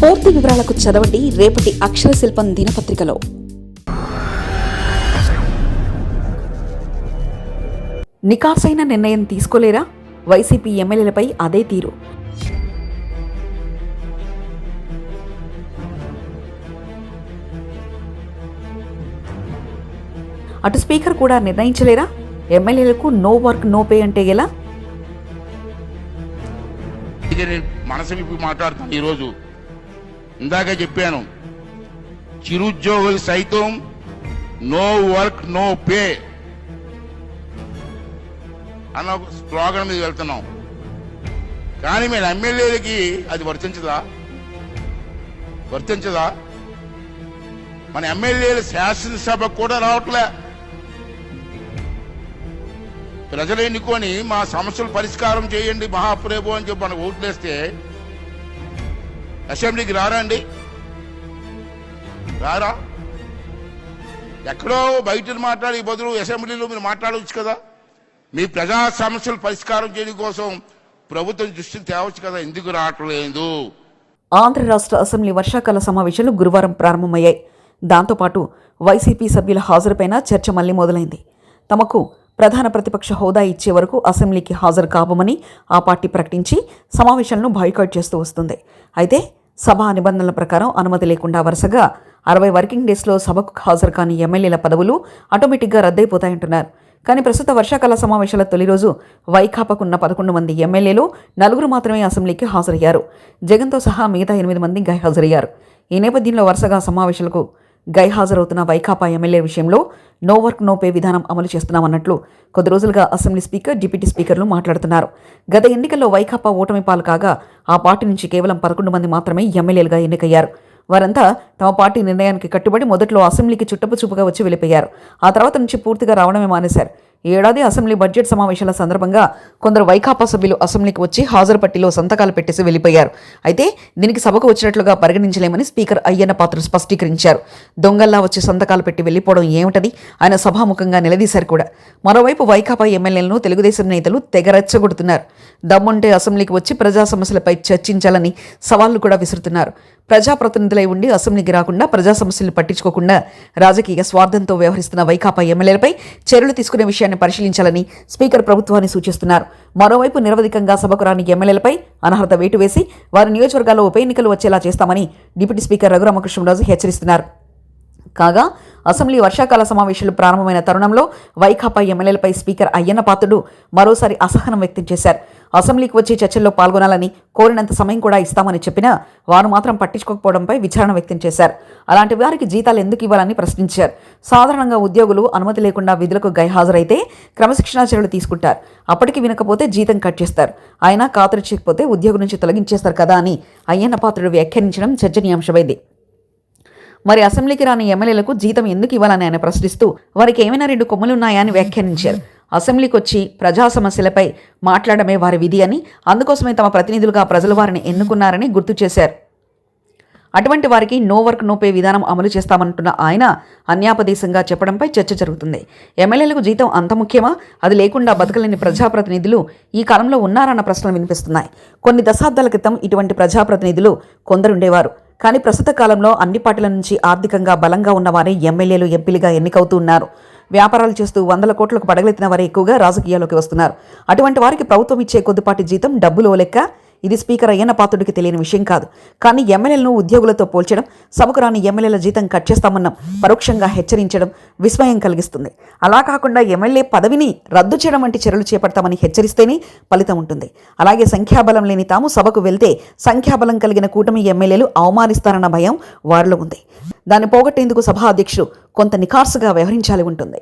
పూర్తి వివరాలకు చదవండి రేపటి అక్షర శిల్పం దినపత్రికలో. నికాసైన నిర్ణయం తీసుకోలేరా? వైసీపీ ఎమ్మెల్యేలపై అదే తీరు. అటు స్పీకర్ కూడా నిర్ణయించలేరా? ఎమ్మెల్యేలకు నో వర్క్ నో పే అంటే ఎలా? మనసు మాట్లాడుతాను ఈరోజు. ఇందాక చెప్పాను. చిరుద్యోగులు సైతం నో వర్క్ నో పే అన్న ఒక స్లోగన్ మీద వెళ్తున్నాం. కానీ మీరు ఎమ్మెల్యేలకి అది వర్తించదా? వర్తించదా? మన ఎమ్మెల్యేలు శాసనసభకు కూడా రావట్లే. ప్రజలు ఎన్నుకొని మా సమస్యలు పరిష్కారం చేయండి మహాప్రేభు అని చెప్పి మనకు ఓట్లేస్తే అసెంబ్లీకి రారా అండి? రారా? ఎక్కడో బయట మాట్లాడి బదులు అసెంబ్లీలో మీరు మాట్లాడవచ్చు కదా. మీ ప్రజా సమస్యలు పరిష్కారం చేయడం కోసం ప్రభుత్వం దృష్టిని తేవచ్చు కదా. ఎందుకు రావట్లేదు? ఆంధ్ర రాష్ట్ర అసెంబ్లీ వర్షాకాల సమావేశాలు గురువారం ప్రారంభమయ్యాయి. దాంతోపాటు వైసీపీ సభ్యుల హాజరుపైన చర్చ మళ్ళీ మొదలైంది. తమకు ప్రధాన ప్రతిపక్ష హోదా ఇచ్చే వరకు అసెంబ్లీకి హాజరు కావమని ఆ పార్టీ ప్రకటించి సమావేశాలను బాయ్కాట్ చేస్తూ వస్తుంది. అయితే సభా నిబంధనల ప్రకారం అనుమతి లేకుండా వరుసగా అరవై వర్కింగ్ డేస్లో సభకు హాజరు కాని ఎమ్మెల్యేల పదవులు ఆటోమేటిక్గా రద్దయిపోతాయంటున్నారు. కానీ ప్రస్తుత వర్షాకాల సమావేశాల తొలి రోజు వైకాపాకున్న పదకొండు మంది ఎమ్మెల్యేలు నలుగురు మాత్రమే అసెంబ్లీకి హాజరయ్యారు. జగన్తో సహా మిగతా ఎనిమిది మంది గైహాజరయ్యారు ఈ నేపథ్యంలో వరుసగా సమావేశాలకు గైహాజరవుతున్న వైకాపా ఎమ్మెల్యే విషయంలో నో వర్క్ నో పే విధానం అమలు చేస్తున్నామన్నట్లు కొద్ది రోజులుగా అసెంబ్లీ స్పీకర్ డిప్యూటీ స్పీకర్లు మాట్లాడుతున్నారు. గత ఎన్నికల్లో వైకాపా ఓటమి పాలు కాగా ఆ పార్టీ నుంచి కేవలం పదకొండు మంది మాత్రమే ఎమ్మెల్యేలుగా ఎన్నికయ్యారు. వారంతా తమ పార్టీ నిర్ణయానికి కట్టుబడి మొదట్లో అసెంబ్లీకి చుట్టపు చూపుగా వచ్చి వెళ్ళిపోయారు. ఆ తర్వాత నుంచి పూర్తిగా రావడమే మానేశారు. ఏడాది అసెంబ్లీ బడ్జెట్ సమావేశాల సందర్భంగా కొందరు వైకాపా సభ్యులు అసెంబ్లీకి వచ్చి హాజరు పట్టిలో సంతకాలు పెట్టేసి వెళ్ళిపోయారు. అయితే దీనికి సభకు వచ్చినట్లుగా పరిగణించలేమని స్పీకర్ అయ్యన్న పాత్ర స్పష్టీకరించారు. దొంగల్లా వచ్చి సంతకాలు పెట్టి వెళ్ళిపోవడం ఏమిటని ఆయన సభాముఖంగా నిలదీశారు కూడా. మరోవైపు వైకాపా ఎమ్మెల్యేలను తెలుగుదేశం నేతలు తెగరెచ్చగొడుతున్నారు దమ్ముంటే అసెంబ్లీకి వచ్చి ప్రజా సమస్యలపై చర్చించాలని సవాళ్ళు కూడా విసురుతున్నారు. ప్రజాప్రతినిధులై ఉండి అసెంబ్లీకి రాకుండా ప్రజా సమస్యలు పట్టించుకోకుండా రాజకీయ స్వార్థంతో వ్యవహరిస్తున్న వైకాపా ఎమ్మెల్యేలపై చర్యలు తీసుకునే విషయాన్ని పరిశీలించాలని స్పీకర్ ప్రభుత్వాన్ని సూచిస్తున్నారు. మరోవైపు నిరవధికంగా సభకు రాని ఎమ్మెల్యేలపై అనర్హత వేటు వేసి వారి నియోజకవర్గాల్లో ఉప ఎన్నికలు వచ్చేలా చేస్తామని డిప్యూటీ స్పీకర్ రఘురామకృష్ణరాజు హెచ్చరిస్తున్నారు. కాగా అసెంబ్లీ వర్షాకాల సమావేశాలు ప్రారంభమైన తరుణంలో వైకాపా ఎమ్మెల్యేలపై స్పీకర్ అయ్యన్న పాత్రుడు మరోసారి అసహనం వ్యక్తం చేశారు. అసెంబ్లీకి వచ్చి చర్చల్లో పాల్గొనాలని కోరినంత సమయం కూడా ఇస్తామని చెప్పినా వారు మాత్రం పట్టించుకోకపోవడంపై విచారణ వ్యక్తం చేశారు. అలాంటి వారికి జీతాలు ఎందుకు ఇవ్వాలని ప్రశ్నించారు. సాధారణంగా ఉద్యోగులు అనుమతి లేకుండా విధులకు గైహాజరైతే క్రమశిక్షణా చర్యలు తీసుకుంటారు. అప్పటికి వినకపోతే జీతం కట్ చేస్తారు. అయినా కాతరిచ్చకపోతే ఉద్యోగం నుంచి తొలగించేస్తారు కదా అని అయ్యన్న పాత్రుడు వ్యాఖ్యానించడం చర్చనీయాంశమైంది. మరి అసెంబ్లీకి రాని ఎమ్మెల్యేలకు జీతం ఎందుకు ఇవ్వాలని ఆయన ప్రశ్నిస్తూ వారికి ఏమైనా రెండు కొమ్ములున్నాయా అని వ్యాఖ్యానించారు. అసెంబ్లీకి వచ్చి ప్రజా సమస్యలపై మాట్లాడమే వారి విధి అని అందుకోసమే తమ ప్రతినిధులుగా ప్రజలు వారిని ఎన్నుకున్నారని గుర్తు చేశారు. అటువంటి వారికి నో వర్క్ నో పే విధానం అమలు చేస్తామంటున్న ఆయన అన్యాపదేశంగా చెప్పడంపై చర్చ జరుగుతుంది. ఎమ్మెల్యేలకు జీతం అంత ముఖ్యమా? అది లేకుండా బతకలేని ప్రజాప్రతినిధులు ఈ కాలంలో ఉన్నారన్న ప్రశ్నలు వినిపిస్తున్నాయి. కొన్ని దశాబ్దాల క్రితం ఇటువంటి ప్రజాప్రతినిధులు కొందరుండేవారు. కానీ ప్రస్తుత కాలంలో అన్ని పార్టీల నుంచి ఆర్థికంగా బలంగా ఉన్నవారే ఎమ్మెల్యేలు ఎంపీలుగా ఎన్నికవుతూ ఉన్నారు. వ్యాపారాలు చేస్తూ వందల కోట్లకు పడగలెత్తిన వారే ఎక్కువగా రాజకీయాల్లోకి వస్తున్నారు. అటువంటి వారికి ప్రభుత్వం ఇచ్చే కొద్దిపాటి జీతం డబ్బులో లెక్క. ఇది స్పీకర్ అయ్యన్న పాత్రుడికి తెలియని విషయం కాదు. కానీ ఎమ్మెల్యేలను ఉద్యోగులతో పోల్చడం సభకు రాని ఎమ్మెల్యేల జీతం కట్ చేస్తామన్న పరోక్షంగా హెచ్చరించడం విస్మయం కలిగిస్తుంది. అలా కాకుండా ఎమ్మెల్యే పదవిని రద్దు చేయడం వంటి చర్యలు చేపడతామని హెచ్చరిస్తేనే ఫలితం ఉంటుంది. అలాగే సంఖ్యాబలం లేని తాము సభకు వెళ్తే సంఖ్యాబలం కలిగిన కూటమి ఎమ్మెల్యేలు అవమానిస్తారన్న భయం వారిలో ఉంది. దాన్ని పోగొట్టేందుకు సభా అధ్యక్షుడు కొంత నిఖార్సుగా వ్యవహరించాలి ఉంటుంది.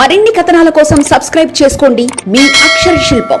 మరిన్ని కథనాల కోసం సబ్స్క్రైబ్ చేసుకోండి మీ అక్షర శిల్పం.